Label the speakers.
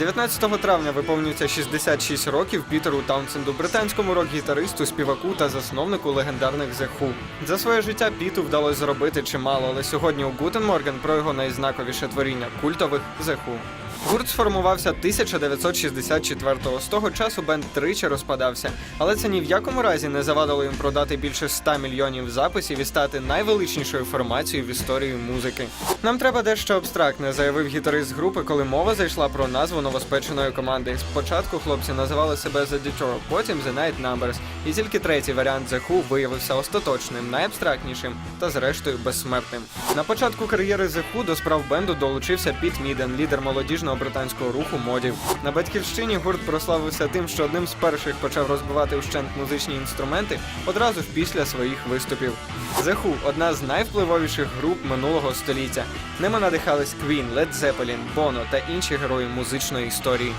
Speaker 1: 19 травня виповнюється 66 років Пітеру Таунсенду, британському рок-гітаристу, співаку та засновнику легендарних The Who. За своє життя Піту вдалося зробити чимало, але сьогодні у Гутенморген про його найзнаковіше творіння культових The Who. Гурт сформувався 1964-го. З того часу бенд тричі розпадався, але це ні в якому разі не завадило їм продати більше 100 мільйонів записів і стати найвеличнішою формацією в історії музики. Нам треба дещо абстрактне, заявив гітарист групи, коли мова зайшла про назву новоспеченої команди. Спочатку хлопці називали себе The Detour, потім The Night Numbers, і тільки третій варіант The Who виявився остаточним, найабстрактнішим та зрештою безсмертним. На початку кар'єри The Who до справ бенду долучився Піт Міден, лідер молодіжного британського руху модів. На батьківщині гурт прославився тим, що одним з перших почав розбивати ущент музичні інструменти одразу ж після своїх виступів. The Who – одна з найвпливовіших груп минулого століття. Ними надихались Queen, Led Zeppelin, Bono та інші герої музичної історії.